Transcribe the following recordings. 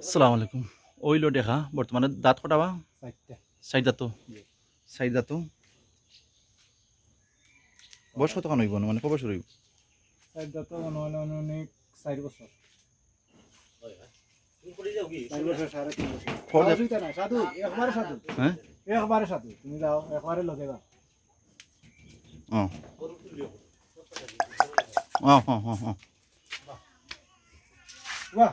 আসসালামু আলাইকুম। ওইল দেখা বর্তমানে দাঁত কটাবা? চাই দাঁতো। চাই দাঁতো বয়স কতক্ষণ হইব মানে কবে শুরু হইব? চারটা তো মনে হয় অনেক চার বছর। একবারে সাধু। হ্যাঁ? তুমি যাও একবারে লগে যাও। বাহ।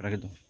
कर दो।